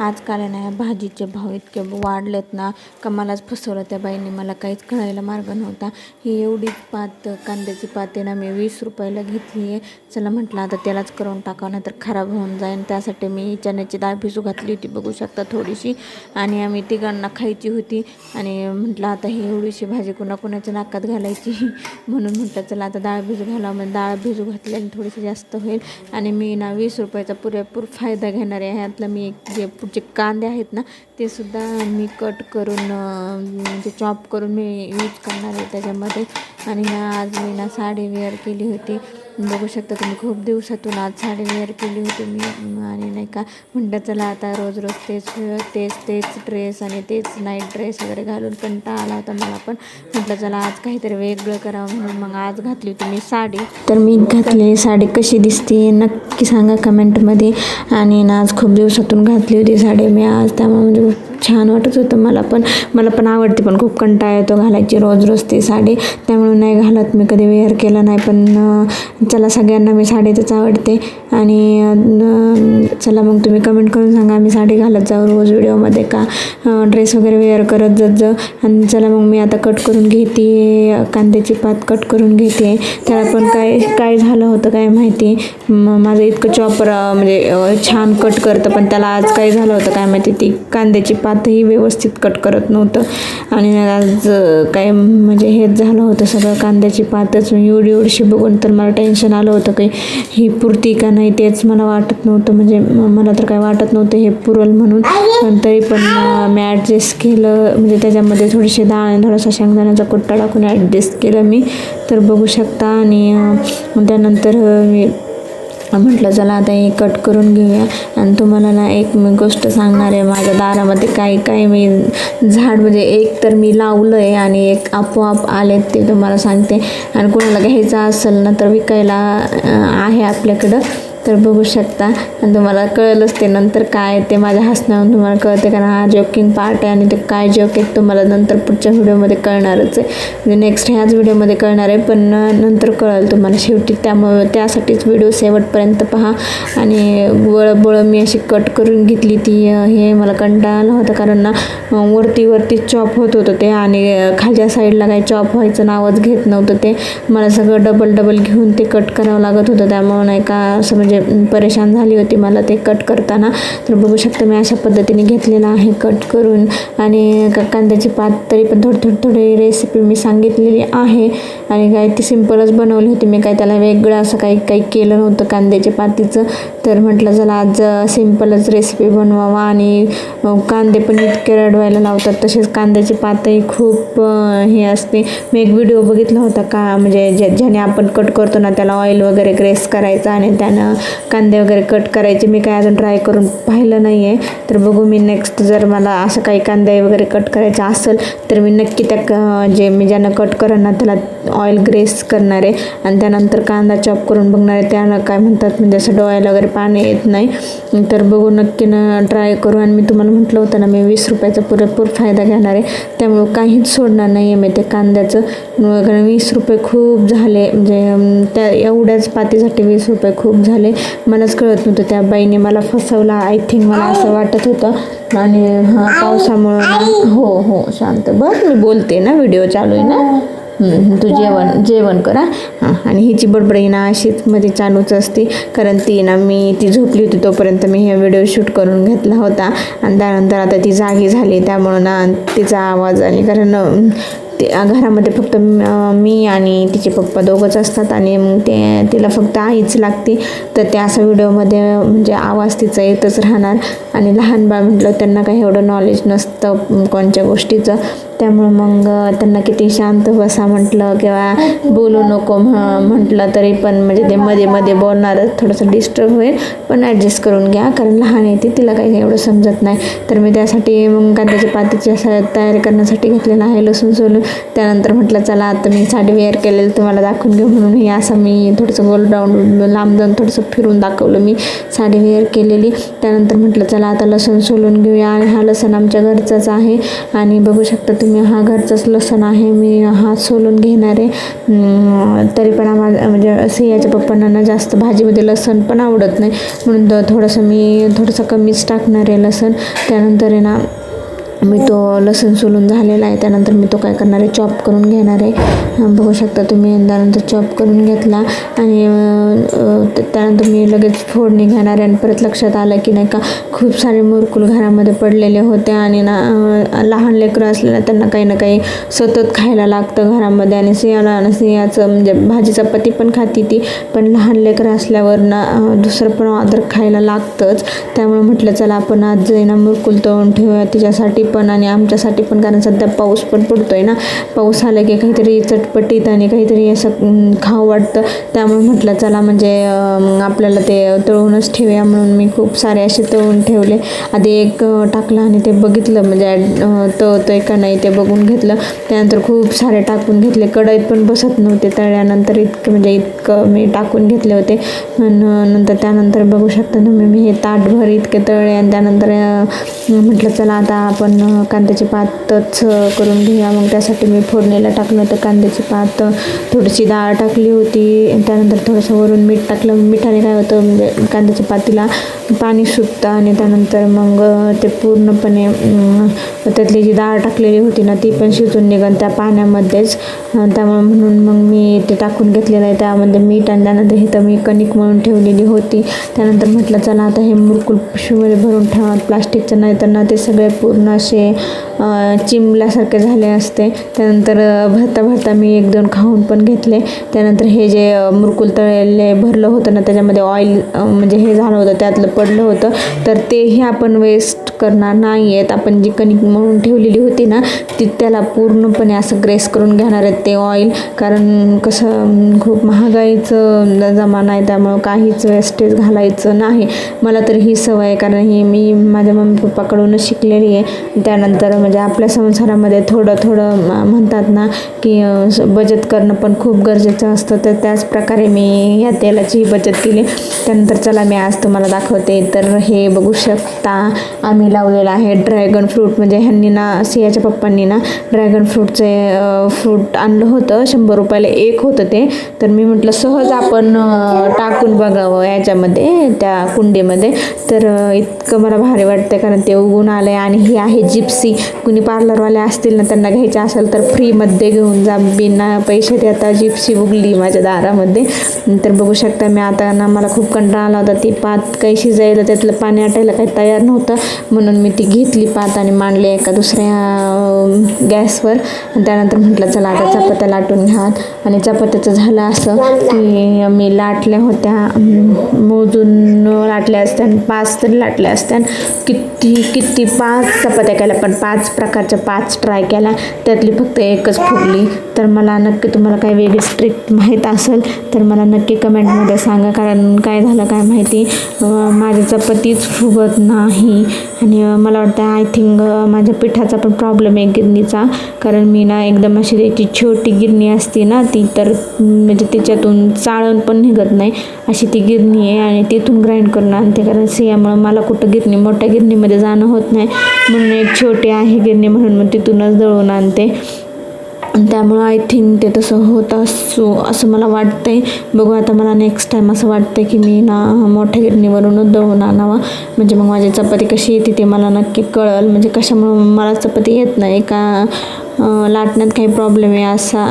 आजकाल आहे नाही भाजीचे भाव इतके वाढलेत ना का मलाच फसवलं त्या बाईंनी. मला काहीच कळायला मार्ग नव्हता. ही एवढी पात कांद्याची पात आहे ना मी वीस रुपयाला घेतली आहे. चला म्हटलं आता त्यालाच करून टाकावं नाही तर खराब होऊन जाईल त्यासाठी मी चण्याची डाळ भिजू घातली होती बघू शकता थोडीशी. आणि आम्ही तिघांना खायची होती. आणि म्हटलं आता ही एवढीशी भाजी कुणा कुणाच्या नाकात घालायची? म्हणून म्हटलं चला आता डाळ भिजू घाला मग डाळ भिजू घातल्याने थोडीशी जास्त होईल. आणि मी ना वीस रुपयाचा पुरेपूर फायदा घेणार आहे. ह्यातला मी एक जे जे कांदे आहेत ना ते सुद्धा मी कट करून म्हणजे चॉप करून मी यूज करणार आहे त्याच्यामध्ये. आणि ना आज मी ना साडी वेअर केली होती. बघू शकता तुम्ही खूप दिवसातून आज साडी वेअर केली होती मी. आणि नाही का म्हणलं चला आता रोज रोज तेच तेच तेच ड्रेस आणि तेच नाईट ड्रेस वगैरे घालून कंटाळा आला होता मला पण. म्हटलं चला आज काहीतरी वेगळं करावं म्हणून मग आज घातली होती मी साडी. तर मी घातलेली साडी कशी दिसते नक्की सांगा कमेंटमध्ये आणि ना आज खूप दिवसातून घातली होती साडी मी आज. त्यामुळे म्हणजे छान वाटत होतं. मला पण मला पण आवडते पण खूप कंटाळा येतो घालायची. रोज रोज ती साडी. त्यामुळे नाही घालत मी कधी वेअर केलं नाही पण चला सगळ्यांना मी साडीतच आवडते. आणि चला मग तुम्ही कमेंट करून सांगा मी साडी घालत जाऊ रोज व्हिडिओमध्ये का? ड्रेस वगैरे वेअर करत जात जाऊ. आणि चला मग मी आता कट करून घेते कांद्याची पात कट करून घेते. त्याला पण काय काय झालं होतं काय माहिती? माझं इतकं चॉपर म्हणजे छान कट करतं पण त्याला आज काय झालं होतं काय माहिती? ती कांद्याची पात भातही व्यवस्थित कट करत नव्हतं. आणि आज काय म्हणजे हेच झालं होतं सगळं कांद्याची पातच एवढी एवढीशी बघून तर मला टेन्शन आलं होतं काही ही पुरती का नाही तेच मला वाटत नव्हतं. म्हणजे मला तर काय वाटत नव्हतं हे पुरल म्हणून. पण तरी पण मी ॲडजस्ट केलं. म्हणजे त्याच्यामध्ये थोडीशी डाळ आणि थोडासा शेंगदाण्याचा कुट्टा टाकून ॲडजस्ट केलं मी. तर बघू शकता आणि त्यानंतर मी म्हटलं चला आता हे कट करून घेऊया. आणि तुम्हाला ना एक मी गोष्ट सांगणार आहे माझ्या दारामध्ये काही काही मी झाड म्हणजे एक तर मी लावलं आहे आणि एक आपोआप आले ते तुम्हाला सांगते. आणि कोणाला घ्यायचं असेल ना तर विकायला आहे आपल्याकडं. तर बघू शकता. आणि तुम्हाला कळलंच ते नंतर काय ते माझ्या हसण्यावरून तुम्हाला कळते कारण हा जोकिंग पार्ट आहे आणि ते काय जोक आहे तुम्हाला नंतर पुढच्या व्हिडिओमध्ये कळणारच आहे. म्हणजे नेक्स्ट ह्याच व्हिडिओमध्ये कळणार आहे पण नंतर कळेल तुम्हाला शेवटी. त्यामुळे त्यासाठीच व्हिडिओ शेवटपर्यंत पहा. आणि बळबळ मी अशी कट करून घेतली ती हे मला कंटाळा आला होता कारण ना वरती वरती चॉप होत होतं ते आणि खालच्या साईडला काही चॉप व्हायचं नावच घेत नव्हतं ते. मला सगळं डबल डबल घेऊन ते कट करावं लागत होतं. त्यामुळे नाही का असं म्हणजे म्हणजे, परेशान झाली होती मला ते कट करताना. तर बघू शकता मी अशा पद्धतीने घेतलेलं आहे कट करून. आणि कांद्याची पात तरी पण थोडी थोडी थोडी रेसिपी मी सांगितलेली आहे. आणि काय ती सिम्पलच बनवली होती. मी काय त्याला वेगळं असं काही काही केलं नव्हतं कांद्याच्या पातीचं. तर म्हटलं चला आज सिम्पलच रेसिपी बनवावा. आणि कांदे पण इतके रडवायला लावतात. तसेच कांद्याची पातही खूप हे असते. मी एक व्हिडिओ बघितला होता का म्हणजे ज्या ज्याने आपण कट करतो ना त्याला ऑइल वगैरे ग्रेस करायचं आणि त्यानं कांदे वगैरे कट करायचे. मी काय अजून ट्राय करून पाहिलं नाही आहे तर बघू मी नेक्स्ट जर मला असं काही कांदे वगैरे कट करायचं असेल तर मी नक्की त्या क- जे मी ज्यांना कट करेन ना त्याला ऑइल ग्रेस करणार आहे आणि त्यानंतर कांदा चॉप करून बघणार आहे त्यानं काय म्हणतात म्हणजे असं डोळ्याला वगैरे पाणी येत नाही. तर बघू नक्की ना ट्राय करू. आणि मी तुम्हाला म्हटलं होतं ना मी वीस रुपयाचा पुरेपूर फायदा घेणार आहे. त्यामुळं काहीच सोडणार नाही आहे मी ते कांद्याचं. कारण वीस रुपये खूप झाले म्हणजे त्या एवढ्याच पातीसाठी वीस रुपये खूप झाले. मलाच कळत नव्हतं. त्या बाईने मला फसवला आय थिंक मला असं वाटत होतं. आणि हा पावसामुळं हो हो शांत. बस मी बोलते ना व्हिडिओ चालू आहे ना? तू जेवण जेवण करा हां? आणि हिची बडबडी ना अशीच मध्ये चालूच असते. कारण ती ना मी ती झोपली होती तोपर्यंत मी हे व्हिडिओ शूट करून घेतला होता. आणि त्यानंतर आता ती जागी झाली त्यामुळं ना तिचा आवाज आणि कारण ते घरामध्ये फक्त म- आणि तिचे पप्पा दोघंच असतात आणि मग ते तिला फक्त आईच लागते. तर त्या असं व्हिडिओमध्ये म्हणजे आवाज तिचा येतच राहणार. आणि लहान बाळ म्हटलं त्यांना काही एवढं नॉलेज नसतं कोणत्या गोष्टीचं. त्यामुळं मग त्यांना किती शांत बसा म्हटलं किंवा बोलू नको म्ह- म्हटलं तरी पण म्हणजे ते मध्ये मध्ये बोलणारच थोडंसं डिस्टर्ब होईल. पण ॲडजस्ट करून घ्या कारण लहान आहे ती तिला काही एवढं समजत नाही. तर मी त्यासाठी मग कांद्याच्या पातीची असं तयारी करण्यासाठी घेतलेलं आहे लसूण सोलून. त्यानंतर म्हटलं चला आता मी साडी वेअर केलेलं तुम्हाला दाखवून घेऊ म्हणून हे असं मी थोडंसं गोल राऊंड लांब जाऊन थोडंसं फिरून दाखवलं. मी साडी वेअर केलेली. त्यानंतर म्हटलं चला आता लसूण सोलून घेऊया आणि हा लसूण आमच्या घरचाच आहे आणि बघू शकता तुम्ही हा घरचाच लसूण आहे मी हा सोलून घेणार आहे. तरी पण आम्हाला म्हणजे सियाच्या पप्पांना जास्त भाजीमध्ये लसूण पण आवडत नाही. म्हणून थोडंसं मी थोडंसं कमीच टाकणार आहे लसूण. त्यानंतर आहे ना मी तो लसूण सोलून झालेला आहे. त्यानंतर मी तो काय करणार आहे? चॉप करून घेणार आहे. बघू शकता तुम्ही. त्यानंतर चॉप करून घेतला. आणि त्यानंतर मी लगेच फोडणी घेणार आहे. आणि परत लक्षात आलं की नाही का खूप सारे मुरकुल घरामध्ये पडलेले होते. आणि ना लहान लेकरं असलेल्या त्यांना काही ना काही सतत खायला लागतं घरामध्ये. आणि सिंहाला आणि सिंहाचं म्हणजे भाजी चपाती पण खाती ती. पण लहान लेकरं असल्यावर ना दुसरं पण आदर खायला लागतंच. त्यामुळे म्हटलं चला आपण आज जे ना मुरकुल तळून ठेवूया. तिच्यासाठी पण आणि आमच्यासाठी पण कारण सध्या पाऊस पण पडतो आहे ना. पाऊस आला की काहीतरी चटपटीत आणि काहीतरी असं खाऊ वाटतं. त्यामुळे म्हटलं चला म्हणजे आपल्याला ते तळूनच ठेवूया म्हणून मी खूप सारे असे तळून ठेवले. आधी एक टाकलं आणि ते बघितलं म्हणजे अं, तळतोय का नाही ते बघून घेतलं. त्यानंतर खूप सारे टाकून घेतले. कढईत पण बसत नव्हते तळल्यानंतर इतकं म्हणजे इतकं मी टाकून घेतले होते. नंतर त्यानंतर बघू शकता तुम्ही मी हे ताटभर इतके तळले आणि त्यानंतर म्हटलं चला आता आपण कांद्याची पातच करून घेऊया. मग त्यासाठी मी फोडणीला टाकलं होतं कांद्याची पात. थोडीशी डाळ टाकली होती. त्यानंतर थोडंसं वरून मीठ टाकलं. मिठाने काय होतं म्हणजे कांद्याच्या पातीला पाणी सुटतं आणि त्यानंतर मग ते पूर्णपणे त्यातली जी डाळ टाकलेली होती ना ती पण शिजून निघन त्या पाण्यामध्येच. त्यामुळे म्हणून मग मी ते टाकून घेतलेलं आहे. त्यामध्ये मीठ आणि त्यानंतर हे तर मी कणिक म्हणून ठेवलेली होती. त्यानंतर म्हटलं चला आता हे मुरकुल पिशवीमध्ये भरून ठेवा. प्लास्टिकचं नाही तर ना ते सगळे पूर्ण असे असे चिमल्यासारखे झाले असते. त्यानंतर भरता भरता मी एक दोन खाऊन पण घेतले. त्यानंतर हे जे मुरकुल तळलेले भरलं होतं ना त्याच्यामध्ये ऑइल म्हणजे हे झालं होतं त्यातलं पडलं होतं. तर तेही आपण वेस्ट करणार नाही आहेत आपण जी कणिक म्हणून ठेवलेली होती ना ती त्याला पूर्णपणे असं ग्रेस करून घेणार आहेत ते ऑइल कारण कसं खूप महागाईचं जमाना आहे त्यामुळं काहीच वेस्टेज घालायचं नाही. मला तर ही सवय आहे कारण ही मी माझ्या मम्मी पप्पाकडूनच शिकलेली आहे. त्यानंतर म्हणजे आपल्या संसारामध्ये थोडं थोडं म्हणतात ना की बचत करणं पण खूप गरजेचं असतं. तर त्याच प्रकारे मी या तेलाचीही बचत केली. त्यानंतर चला मी आज तुम्हाला दाखवते. तर हे बघू शकता आम्ही लावलेलं आहे. ड्रॅगन फ्रूट म्हणजे ह्यांनी ना सियाच्या पप्पांनी ना ड्रॅगन फ्रूटचे फ्रूट आणलं होतं. शंभर रुपयाला एक होतं ते. तर मी म्हटलं सहज आपण टाकून बघावं याच्यामध्ये त्या कुंडीमध्ये. तर इतकं मला भारी वाटतं कारण ते उगून आलं आहे आणि ही आहे जिप्सी कुणी पार्लरवाले असतील ना त्यांना घ्यायचे असेल तर फ्रीमध्ये घेऊन जा. बिना पैसे देता जिप्सी उगली माझ्या दारामध्ये. तर बघू शकता मी आता ना मला खूप कंटाळा आला होता. ती पात काही शिजायला त्यातलं पाणी आटायला काही तयार नव्हतं. म्हणून मी ती घेतली पात आणि मांडली एका दुसऱ्या गॅसवर. आणि त्यानंतर म्हटलं चला आता चपात्या लाटून घ्या आणि चपात्याचं झालं असं की मी लाटल्या होत्या मोजून लाटल्या असत्या आणि पाच तरी लाटल्या असत्या. किती किती पाच चपात्या केल्या पण पाच प्रकारच्या पाच ट्राय केल्या. त्यातली फक्त एकच फुगली. तर मला नक्की तुम्हाला काही वेगळी स्ट्रिक्ट माहीत असेल तर मला नक्की कमेंटमध्ये सांगा. कारण काय झालं काय माहिती? अं, माझ्या चपातीच फुगत नाही. आणि मला वाटतं आय थिंक माझ्या पिठाचा पण प्रॉब्लेम आहे गिरणीचा. कारण मी ना एकदम अशी त्याची छोटी गिरणी असते ना ती तर म्हणजे त्याच्यातून चाळण पण निघत नाही. अशी ती गिरणी आहे आणि तिथून ग्राइंड करून आणते कारण सियामुळं मला कुठं गिरणी मोठ्या गिरणीमध्ये जाणं होत नाही. म्हणून एक छोटी आहे गिरणी म्हणून मग तिथूनच दळून आणते. त्यामुळं आय थिंक ते तसं होत असो असं मला वाटतं आहे बघू आता मला नेक्स्ट टाईम असं वाटतं की मी ना मोठ्या गिरणीवरूनच दळून आणावा. म्हणजे मग माझी चपाती कशी येते ते मला नक्की कळेल. म्हणजे कशामुळं मला चपाती येत नाही का? लाटण्यात काही प्रॉब्लेम आहे असा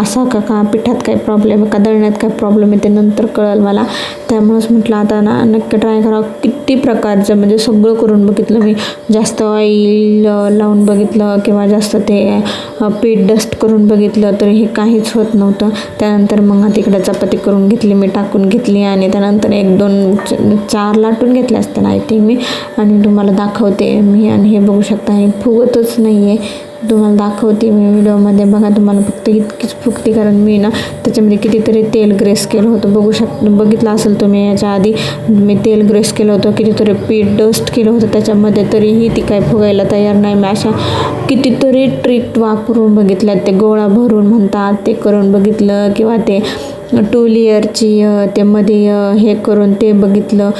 असा का का पिठात काही प्रॉब्लेम आहे का दळण्यात काही प्रॉब्लेम आहे ते नंतर कळेल मला. त्यामुळंच म्हटलं आता ना नक्की ट्राय करावं. किती प्रकारचं म्हणजे सगळं करून बघितलं मी. जास्त ऑइल लावून बघितलं किंवा जास्त ते पीठ डस्ट करून बघितलं तर हे काहीच होत नव्हतं. त्यानंतर मग तिकडे चपाती करून घेतली मी टाकून घेतली आणि त्यानंतर एक दोन चार लाटून घेतले असताना आय थिंक मी. आणि तुम्हाला दाखवते मी आणि हे बघू शकता हे फुगतच नाही आहे तुम्हाला दाखवते मी व्हिडिओमध्ये. बघा तुम्हाला फक्त इतकीच फुगती कारण मी ना त्याच्यामध्ये कितीतरी तेल ग्रेस केलं होतं. बघू शक बघितलं असेल तुम्ही याच्या आधी. मी तेल ग्रेस केलं होतं कितीतरी पीठ डस्ट केलं होतं. त्याच्यामध्ये तरीही ती काय फुगायला तयार नाही. मी अशा कितीतरी ट्रिक वापरून बघितल्या ते गोळा भरून म्हणतात ते करून बघितलं किंवा ते टू लेअरची ते मध्ये हे करून ते बघितलं.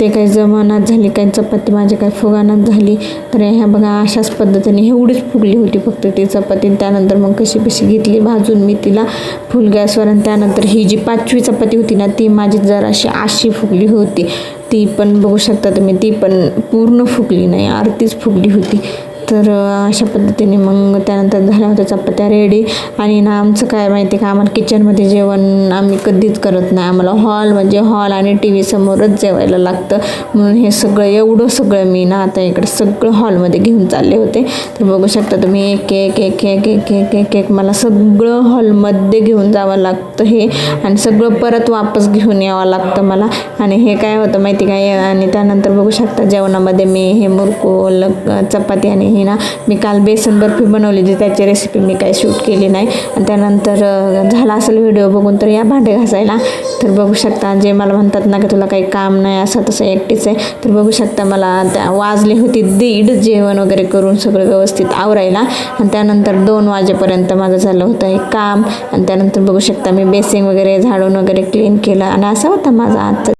ते काही जमानात झाली काही चपाती माझी काही फुगानात झाली. तर ह्या बघा अशाच पद्धतीने एवढीच फुगली होती फक्त ती चपाती. त्यानंतर मग कशी कशी घेतली भाजून मी तिला फुल गॅसवर. आणि त्यानंतर ही जी पाचवी चपाती होती ना ती माझी जराशी अशी फुगली होती. ती पण बघू शकता तुम्ही ती पण पूर्ण फुगली नाही अर्धीच फुगली होती. तर अशा पद्धतीने मग त्यानंतर झाल्या होत्या चपात्या रेडी आणि ना आमचं काय माहिती का आम्हाला किचनमध्ये जेवण आम्ही कधीच करत नाही. आम्हाला हॉल म्हणजे हॉल आणि टी व्ही समोरच जेवायला लागतं. म्हणून हे सगळं एवढं सगळं मी ना आता इकडे सगळं हॉलमध्ये घेऊन चालले होते. तर बघू शकता तुम्ही एक एक एक एक एक एक एक एक मला सगळं हॉलमध्ये घेऊन जावं लागतं हे. आणि सगळं परत वापस घेऊन यावं लागतं मला. आणि हे काय होतं माहिती काय आणि त्यानंतर बघू शकता जेवणामध्ये मी हे मुरकूल चपाती आणि हे ना मी काल बेसन बर्फी बनवली होती त्याची रेसिपी मी काही शूट केली नाही. आणि त्यानंतर झाला असेल व्हिडिओ बघून तर या भांडे घासायला. तर बघू शकता जे मला म्हणतात ना की तुला काही काम नाही असं तसं एकटीच आहे. तर बघू शकता मला त्या वाजली होती दीड जेवण वगैरे करून सगळं व्यवस्थित आवरायला. आणि त्यानंतर दोन वाजेपर्यंत माझं झालं होतं हे काम. आणि त्यानंतर बघू शकता मी बेसिंग वगैरे झाडून वगैरे क्लीन केलं. आणि असं होतं माझा आजचा